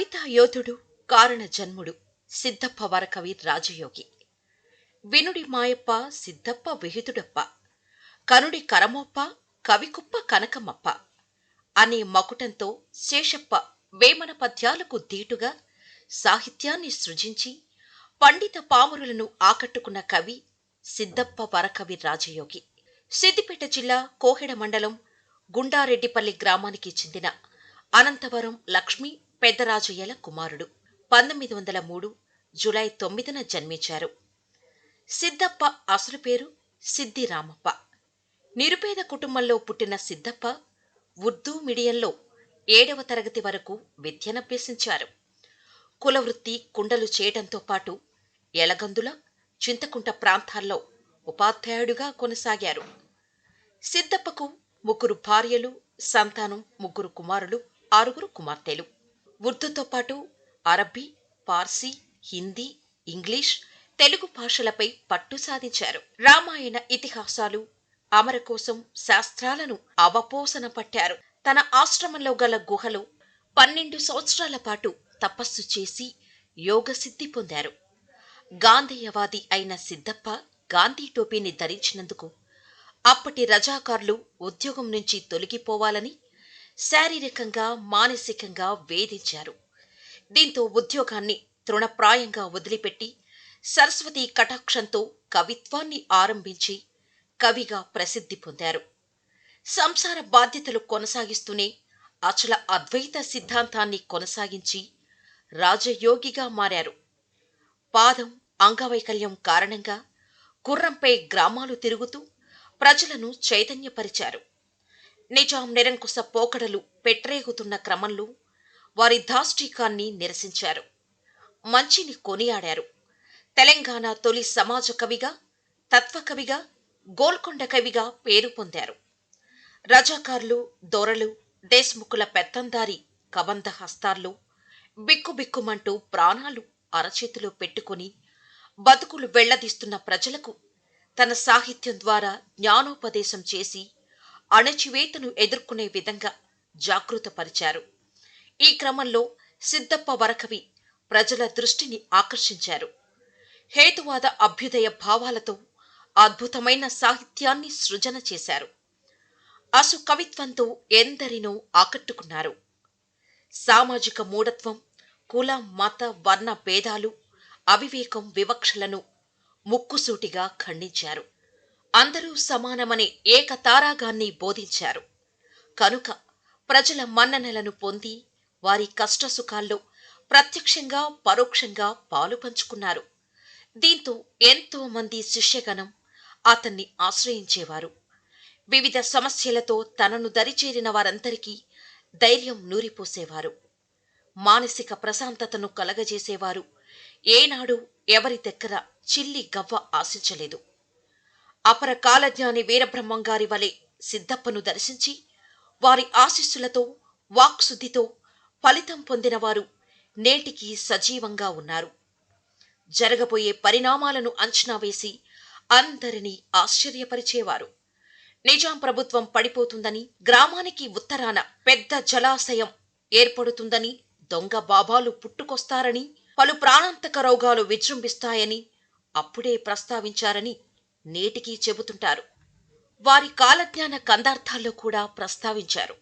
కవితా యోధుడు కారణ జన్ముడు సిద్ధప్ప వరకవి రాజయోగి. వినుడి మాయప్ప సిద్ధప్ప విహితుడప్ప. కనుడి కరమొప్ప కవికుప్ప కనకమప్ప. అనే మకుటంతో శేషప్ప వేమన పద్యాలకు దీటుగా సాహిత్యాన్ని సృజించి పండిత పామురులను ఆకట్టుకున్న కవి సిద్ధప్ప వరకవి రాజయోగి. సిద్దిపేట జిల్లా కోహెడ మండలం గుండారెడ్డిపల్లి గ్రామానికి చెందిన అనంతవరం లక్ష్మీ పెద్దరాజయ్యల కుమారుడు? పంతొమ్మిది వందల మూడు జులై తొమ్మిదిన జన్మించారు. సిద్ధప్ప అసలు పేరు సిద్ది రామప్ప. నిరుపేద కుటుంబంలో పుట్టిన సిద్ధప్ప ఉర్దూ మీడియంలో ఏడవ తరగతి వరకు విద్యనభ్యసించారు. కులవృత్తి కుండలు చేయడంతో పాటు ఎలగందుల చింతకుంట ప్రాంతాల్లో ఉపాధ్యాయుడిగా కొనసాగారు. సిద్ధప్పకు ముగ్గురు భార్యలు సంతానం ముగ్గురు కుమారులు ఆరుగురు కుమార్తెలు. ఉర్దూతో పాటు అరబ్బీ పార్సీ హిందీ ఇంగ్లీష్ తెలుగు భాషలపై పట్టు సాధించారు. రామాయణ ఇతిహాసాలు అమర కోసం శాస్త్రాలను అవపోసన పట్టారు. తన ఆశ్రమంలో గల గుహలో పన్నెండు సంవత్సరాల పాటు తపస్సు చేసి యోగసిద్ధి పొందారు. గాంధేయవాది అయిన సిద్ధప్ప గాంధీ టోపీని ధరించినందుకు అప్పటి రజాకారులు ఉద్యోగం నుంచి తొలగిపోవాలని శారీరకంగా మానసికంగా వేధించారు. దీంతో ఉద్యోగాన్ని తృణప్రాయంగా వదిలిపెట్టి సరస్వతి కటాక్షంతో కవిత్వాన్ని ఆరంభించి కవిగా ప్రసిద్ధి పొందారు. సంసార బాధ్యతలు కొనసాగిస్తూనే అచల అద్వైత సిద్ధాంతాన్ని కొనసాగించి రాజయోగిగా మారారు. పాదం అంగవైకల్యం కారణంగా గుర్రంపై గ్రామాలు తిరుగుతూ ప్రజలను చైతన్యపరిచారు. నిజాం నిరంకుశ పోకడలు పెట్టరేగుతున్న క్రమంలో వారి దాష్టీకాన్ని నిరసించారు. మంచిని కొనియాడారు. తెలంగాణ తొలి సమాజ కవిగా తత్వకవిగా గోల్కొండ కవిగా పేరు పొందారు. రజాకార్లు దొరలు దేశ్ముఖుల పెత్తందారి కబంధ హస్తాల్లో బిక్కుబిక్కుమంటూ ప్రాణాలు అరచేతిలో పెట్టుకుని బతుకులు వెళ్ళదీస్తున్న ప్రజలకు తన సాహిత్యం ద్వారా జ్ఞానోపదేశం చేసి అణచివేతను ఎదుర్కొనే విధంగా జాగృతపరిచారు. ఈ క్రమంలో సిద్దప్ప వరకవి ప్రజల దృష్టిని ఆకర్షించారు. హేతువాద అభ్యుదయ భావాలతో అద్భుతమైన సాహిత్యాన్ని సృజన చేశారు. అసు కవిత్వంతో ఎందరినో ఆకట్టుకున్నారు. సామాజిక మూఢత్వం కుల మత వర్ణ భేదాలు అవివేకం వివక్షలను ముక్కుసూటిగా ఖండించారు. అందరూ సమానమనే ఏకతారాగాన్ని బోధించారు. కనుక ప్రజల మన్ననలను పొంది వారి కష్టసుఖాల్లో ప్రత్యక్షంగా పరోక్షంగా పాలు పంచుకున్నారు. దీంతో ఎంతో మంది శిష్యగణం అతన్ని ఆశ్రయించేవారు. వివిధ సమస్యలతో తనను దరిచేరిన వారందరికీ ధైర్యం నూరిపోసేవారు. మానసిక ప్రశాంతతను కలగజేసేవారు. ఏనాడు ఎవరి దగ్గర చిల్లి గవ్వ ఆశించలేదు. అపర కాలజ్ఞాని వీరబ్రహ్మంగారి వలె సిద్ధప్పను దర్శించి వారి ఆశీస్సులతో వాక్శుద్ధితో ఫలితం పొందినవారు నేటికి సజీవంగా ఉన్నారు. జరగబోయే పరిణామాలను అంచనా వేసి అందరినీ ఆశ్చర్యపరిచేవారు. నిజాం ప్రభుత్వం పడిపోతుందని గ్రామానికి ఉత్తరాన పెద్ద జలాశయం ఏర్పడుతుందని దొంగ బాబాలు పుట్టుకొస్తారని పలు ప్రాణాంతక రోగాలు విజృంభిస్తాయని అప్పుడే ప్రస్తావించారని నేటికీ చెబుతుంటారు. వారి కాలజ్ఞాన కందార్థాల్లో కూడా ప్రస్తావించారు.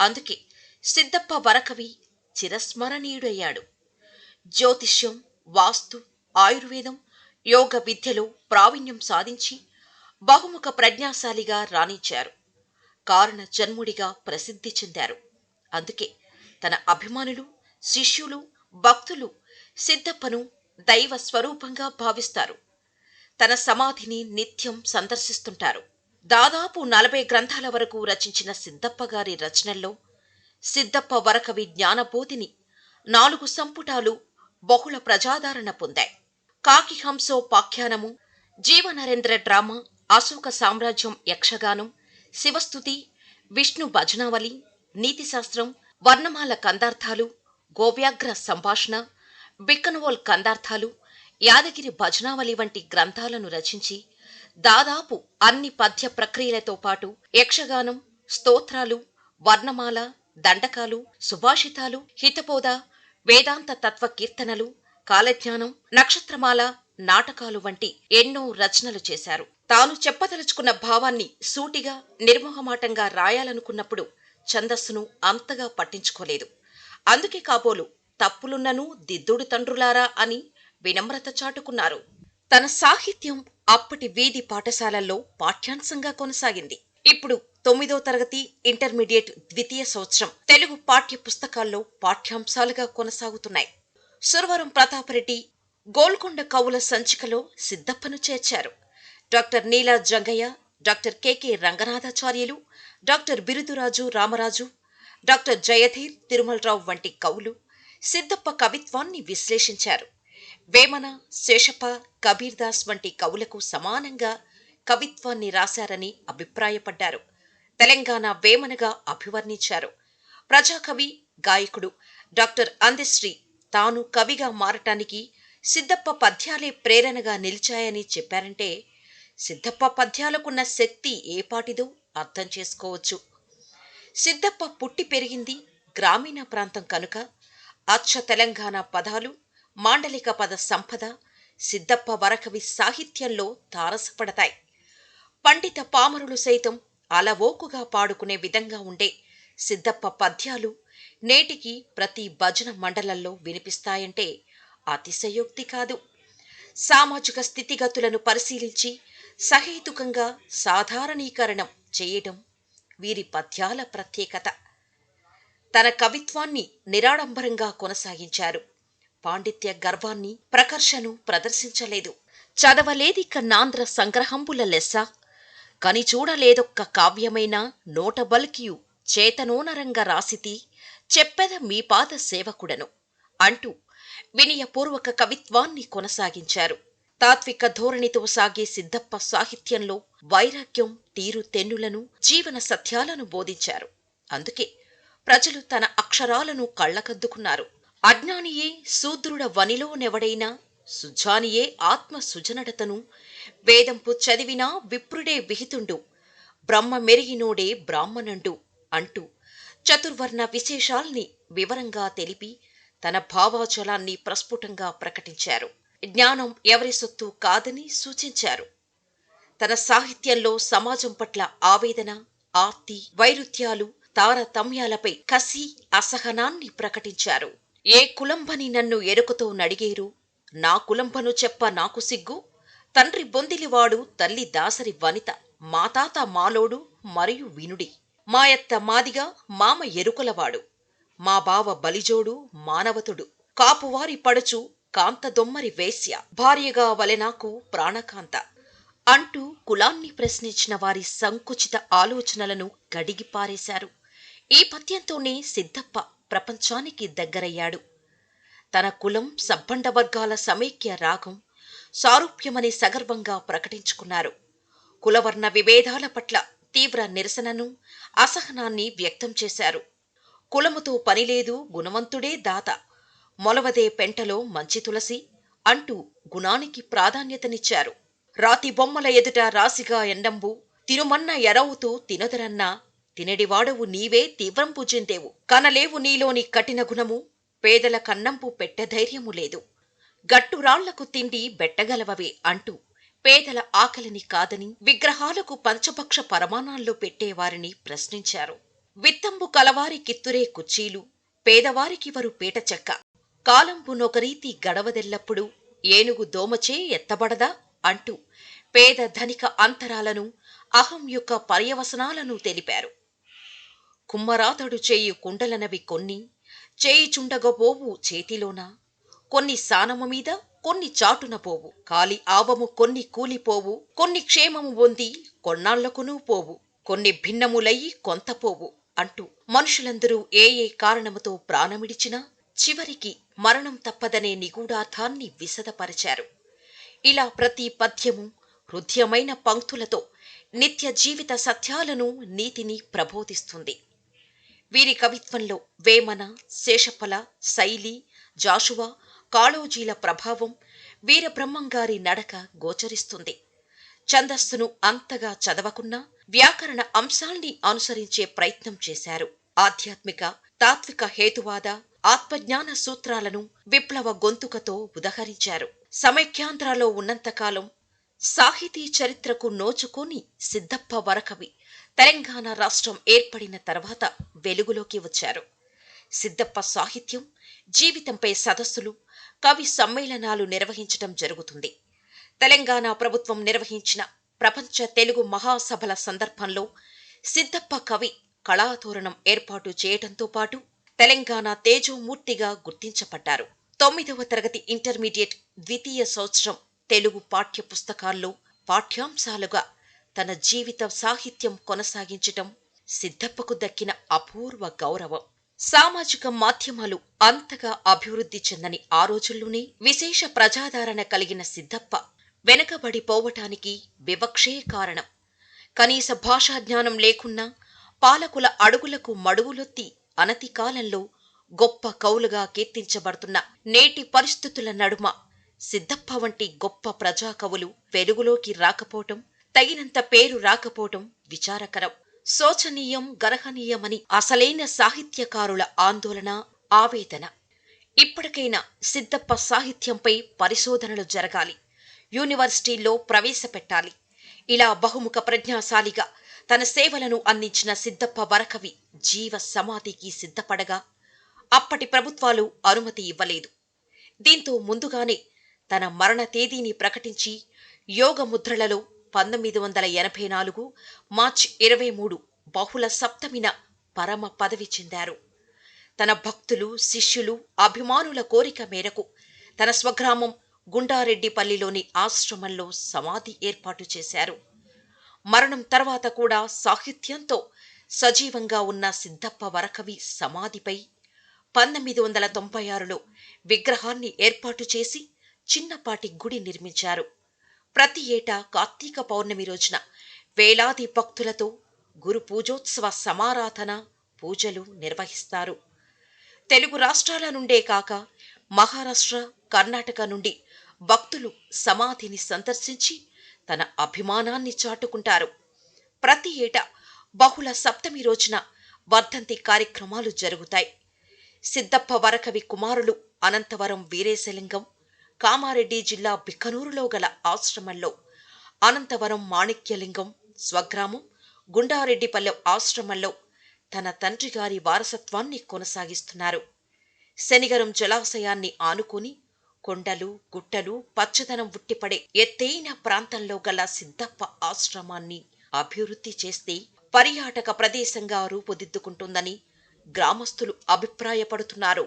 అందుకే సిద్ధప్ప వరకవి చిరస్మరణీయుడయ్యాడు. జ్యోతిష్యం వాస్తు ఆయుర్వేదం యోగ విద్యలో ప్రావీణ్యం సాధించి బహుముఖ ప్రజ్ఞాశాలిగా రాణించారు. కారణ జన్ముడిగా ప్రసిద్ధి చెందారు. అందుకే తన అభిమానులు శిష్యులు భక్తులు సిద్ధప్పను దైవ స్వరూపంగా భావిస్తారు. తన సమాధిని నిత్యం సందర్శిస్తుంటారు. దాదాపు నలభై గ్రంథాల వరకు రచించిన సిద్ధప్ప గారి రచనల్లో సిద్ధప్ప వరకవి జ్ఞానబోధిని నాలుగు సంపుటాలు బహుళ ప్రజాదరణ పొందాయి. కాకి హంసో పాఖ్యానము జీవనరేంద్ర డ్రామా అశోక సామ్రాజ్యం యక్షగానం శివస్థుతి విష్ణు భజనావళి నీతిశాస్త్రం వర్ణమాల కందార్థాలు గోవ్యాగ్ర సంభాషణ బిక్కనవోల్ కందార్థాలు యాదగిరి భజనావళి వంటి గ్రంథాలను రచించి దాదాపు అన్ని పద్య ప్రక్రియలతో పాటు యక్షగానం స్తోత్రాలు వర్ణమాల దండకాలు సుభాషితాలు హితపోద వేదాంత తత్వ కీర్తనలు కాలజ్ఞానం నక్షత్రమాల నాటకాలు వంటి ఎన్నో రచనలు చేశారు. తాను చెప్పదలుచుకున్న భావాన్ని సూటిగా నిర్మోహమాటంగా రాయాలనుకున్నప్పుడు ఛందస్సును అంతగా పట్టించుకోలేదు. అందుకే కాబోలు తప్పులున్నను దిద్దుడు తండ్రులారా అని వినమ్రత చాటుకున్నారు. తన సాహిత్యం అప్పటి వీధి పాఠశాలల్లో పాఠ్యాంశంగా కొనసాగింది. ఇప్పుడు తొమ్మిదో తరగతి ఇంటర్మీడియట్ ద్వితీయ సంవత్సరం తెలుగు పాఠ్య పుస్తకాల్లో పాఠ్యాంశాలుగా కొనసాగుతున్నాయి. సురవరం ప్రతాపరెడ్డి గోల్కొండ కవుల సంచికలో సిద్ధప్పను చేర్చారు. Doctor Neela Jangaiah doctor K K Ranganathacharyulu doctor Birudaraju Ramaraju doctor Jayadheer Tirumalarao వంటి కవులు సిద్ధప్ప కవిత్వాన్ని విశ్లేషించారు. వేమన శేషప్ప కబీర్ దాస్ వంటి కవులకు సమానంగా కవిత్వాన్ని రాశారని అభిప్రాయపడ్డారు. తెలంగాణ వేమనగా అభివర్ణించారు. ప్రజాకవి గాయకుడు డాక్టర్ అందశ్రీ తాను కవిగా మారటానికి సిద్ధప్ప పద్యాలే ప్రేరణగా నిలిచాయని చెప్పారంటే సిద్ధప్ప పద్యాలకున్న శక్తి ఏపాటిదో అర్థం చేసుకోవచ్చు. సిద్ధప్ప పుట్టి పెరిగింది గ్రామీణ ప్రాంతం కనుక అచ్చ తెలంగాణ పదాలు మాండలిక పద సంపద సిద్ధప్ప వరకవి సాహిత్యంలో తారసపడతాయి. పండిత పామరులు సైతం అలవోకుగా పాడుకునే విధంగా ఉండే సిద్ధప్ప పద్యాలు నేటికి ప్రతి భజన మండలంలో వినిపిస్తాయంటే అతిశయోక్తి కాదు. సామాజిక స్థితిగతులను పరిశీలించి సహేతుకంగా సాధారణీకరణం చేయడం వీరి పద్యాల ప్రత్యేకత. తన కవిత్వాన్ని నిరాడంబరంగా కొనసాగించారు. పాండిత్య గర్వాన్ని ప్రకర్షను ప్రదర్శించలేదు. చదవలేదిక నాంద్ర సంగ్రహంబుల లెస్స. కని చూడలేదొక్క కావ్యమైన నోట బల్కియు చేతనోనరంగ రాసితి చెప్పెద మీ పాద సేవకుడను అంటూ వినయపూర్వక కవిత్వాన్ని కొనసాగించారు. తాత్విక ధోరణితో సాగే సిద్ధప్ప సాహిత్యంలో వైరాగ్యం తీరు తెన్నులను జీవన సత్యాలను బోధించారు. అందుకే ప్రజలు తన అక్షరాలను కళ్ళకద్దుకున్నారు. అజ్ఞానియే శూద్రుడ వనిలో నెవడైనా సుజానియే ఆత్మ సుజనడతను. వేదంపు చదివినా విప్రుడే విహితుండు. బ్రహ్మ మెరిగినోడే బ్రాహ్మణుండు అంటూ చతుర్వర్ణ విశేషాల్ని వివరంగా తెలిపి తన భావాచలాన్ని ప్రస్ఫుటంగా ప్రకటించారు. జ్ఞానం ఎవరి సొత్తు కాదని సూచించారు. తన సాహిత్యంలో సమాజం పట్ల ఆవేదన ఆర్తి వైరుధ్యాలు తారతమ్యాలపై కసి అసహనాన్ని ప్రకటించారు. ఏ కులంబని నన్ను ఎరుకతో నడిగేరు? నా కులంబను చెప్ప నాకు సిగ్గు? తండ్రి బొందిలివాడు తల్లి దాసరి వనిత మా తాత మాలోడు మరియు వినుడి. మాయత్త మాదిగా మామ ఎరుకలవాడు. మా బావ బలిజోడు మానవతుడు. కాపువారి పడుచు కాంతదొమ్మరి వేశ్య. భార్యగా వలె నాకు ప్రాణకాంత. అంటూ కులాన్ని ప్రశ్నించిన వారి సంకుచిత ఆలోచనలను గడిగిపారేశారు ఈ పద్యంతోనే సిద్ధప్ప ప్రపంచానికి దగ్గరయ్యాడు. తన కులం సబ్బండ వర్గాల సమైక్య రాగం సారూప్యమని సగర్వంగా ప్రకటించుకున్నారు. కులవర్ణ విభేదాల పట్ల తీవ్ర నిరసనను అసహనాన్ని వ్యక్తం చేశారు. కులముతో పనిలేదు గుణవంతుడే దాత. మొలవదే పెంటలో మంచి తులసి అంటూ గుణానికి ప్రాధాన్యతనిచ్చారు. రాతి బొమ్మల ఎదుట రాసిగా ఎండంబు తినుమన్న ఎరవుతూ తినదరన్నా తినడివాడవు నీవే తీవ్రంపు చెందేవు. కనలేవు నీలోని కఠిన గుణము. పేదల కన్నంపు పెట్టధైర్యము లేదు. గట్టురాళ్ళకు తిండి బెట్టగలవవే అంటూ పేదల ఆకలిని కాదని విగ్రహాలకు పంచపక్ష పరమాణాల్లో పెట్టేవారిని ప్రశ్నించారు. విత్తంబు కలవారి కిత్తురే కుచ్చీలు పేదవారికివరు పీట చెక్క. కాలంపు నొకరీతి గడవదెల్లప్పుడు ఏనుగు దోమచే ఎత్తబడదా అంటూ పేద ధనిక అంతరాలను అహం యొక్క పర్యవసనాలను తెలిపారు. కుమ్మరాతడు చేయి కుండలనవి కొన్ని చేయి చుండగబోవు చేతిలోన కొన్ని సానము మీద కొన్ని చాటున పోవు. కాలి ఆవము కొన్ని కూలిపోవు కొన్ని క్షేమము పొంది కొన్నాళ్ళకునూ పోవు. కొన్ని భిన్నములయ్యి కొంత పోవు అంటూ మనుషులందరూ ఏ ఏ కారణముతో ప్రాణమిడిచినా చివరికి మరణం తప్పదనే నిగూఢార్థాన్ని విశదపరిచారు. ఇలా ప్రతి పద్యము హృదయమైన పంక్తులతో నిత్య జీవిత సత్యాలను నీతిని ప్రబోధిస్తుంది. వీరి కవిత్వంలో వేమన శేషఫల శైలి జాషువా కాళోజీల ప్రభావం వీరబ్రహ్మంగారి నడక గోచరిస్తుంది. ఛందస్సును అంతగా చదవకున్నా వ్యాకరణ అంశాల్ని అనుసరించే ప్రయత్నం చేశారు. ఆధ్యాత్మిక తాత్విక హేతువాద ఆత్మజ్ఞాన సూత్రాలను విప్లవ గొంతుకతో ఉదహరించారు. సమైక్యాంధ్రలో ఉన్నంతకాలం సాహితీ చరిత్రకు నోచుకొని సిద్ధప్ప వరకవి తెలంగాణ రాష్ట్రం ఏర్పడిన తర్వాత వెలుగులోకి వచ్చారు. సిద్ధప్ప సాహిత్యం జీవితంపై సదస్సులు కవి సమ్మేళనాలు నిర్వహించడం జరుగుతుంది. తెలంగాణ ప్రభుత్వం నిర్వహించిన ప్రపంచ తెలుగు మహాసభల సందర్భంలో సిద్ధప్ప కవి కళాతోరణం ఏర్పాటు చేయటంతో పాటు తెలంగాణ తేజోమూర్తిగా గుర్తించబడ్డారు. తొమ్మిదవ తరగతి ఇంటర్మీడియట్ ద్వితీయ సంవత్సరం తెలుగు పాఠ్య పుస్తకాల్లో పాఠ్యాంశాలుగా తన జీవిత సాహిత్యం కొనసాగించటం సిద్ధప్పకు దక్కిన అపూర్వ గౌరవం. సామాజిక మాధ్యమాలు అంతగా అభివృద్ధి చెందని ఆ రోజుల్లోనే విశేష ప్రజాదరణ కలిగిన సిద్ధప్ప వెనకబడిపోవటానికి వివక్షే కారణం. కనీస భాషా జ్ఞానం లేకున్నా పాలకుల అడుగులకు మడుగులొత్తి అనతి కాలంలో గొప్ప కౌలుగా కీర్తించబడుతున్న నేటి పరిస్థితుల నడుమ సిద్ధప్ప వంటి గొప్ప ప్రజా కవులు వెలుగులోకి రాకపోవటం తగినంత పేరు రాకపోవటం విచారకరం. శోచనీయం గర్హనీయమని అసలైన సాహిత్యకారుల ఆందోళన ఆవేదన. ఇప్పటికైనా సిద్ధప్ప సాహిత్యంపై పరిశోధనలు జరగాలి. యూనివర్సిటీల్లో ప్రవేశపెట్టాలి. ఇలా బహుముఖ ప్రజ్ఞాశాలిగా తన సేవలను అందించిన సిద్ధప్ప వరకవి జీవ సమాధికి సిద్ధపడగా అప్పటి ప్రభుత్వాలు అనుమతి ఇవ్వలేదు. దీంతో ముందుగానే తన మరణ తేదీని ప్రకటించి యోగ ముద్రలలో పంతొమ్మిది వందల ఎనభై నాలుగు మార్చి ఇరవై మూడు బహుళ సప్తమిన పరమ పదవి చెందారు. తన భక్తులు శిష్యులు అభిమానుల కోరిక మేరకు తన స్వగ్రామం గుండారెడ్డిపల్లిలోని ఆశ్రమంలో సమాధి ఏర్పాటు చేశారు. మరణం తర్వాత కూడా సాహిత్యంతో సజీవంగా ఉన్న సిద్ధప్ప వరకవి సమాధిపై పంతొమ్మిది వందల తొంభై ఆరులో విగ్రహాన్ని ఏర్పాటు చేసి చిన్నపాటి గుడి నిర్మించారు. ప్రతి ఏటా కార్తీక పౌర్ణమి రోజున వేలాది భక్తులతో గురు పూజోత్సవ సమారాధన పూజలు నిర్వహిస్తారు. తెలుగు రాష్ట్రాల నుండే కాక మహారాష్ట్ర కర్ణాటక నుండి భక్తులు సమాధిని సందర్శించి తన అభిమానాన్ని చాటుకుంటారు. ప్రతి ఏటా బహుళ సప్తమి రోజున వర్ధంతి కార్యక్రమాలు జరుగుతాయి. సిద్ధప్ప వరకవి కుమారులు అనంతవరం వీరేశలింగం కామారెడ్డి జిల్లా బిక్కనూరులో గల ఆశ్రమంలో అనంతవరం మాణిక్యలింగం స్వగ్రామం గుండారెడ్డిపల్లె ఆశ్రమంలో తన తండ్రి గారి వారసత్వాన్ని కొనసాగిస్తున్నారు. శనిగరం జలాశయాన్ని ఆనుకుని కొండలు గుట్టలు పచ్చదనం ఉట్టిపడే ఎత్తైన ప్రాంతంలో గల సిద్ధప్ప ఆశ్రమాన్ని అభివృద్ధి చేస్తే పర్యాటక ప్రదేశంగా రూపుదిద్దుకుంటుందని గ్రామస్తులు అభిప్రాయపడుతున్నారు.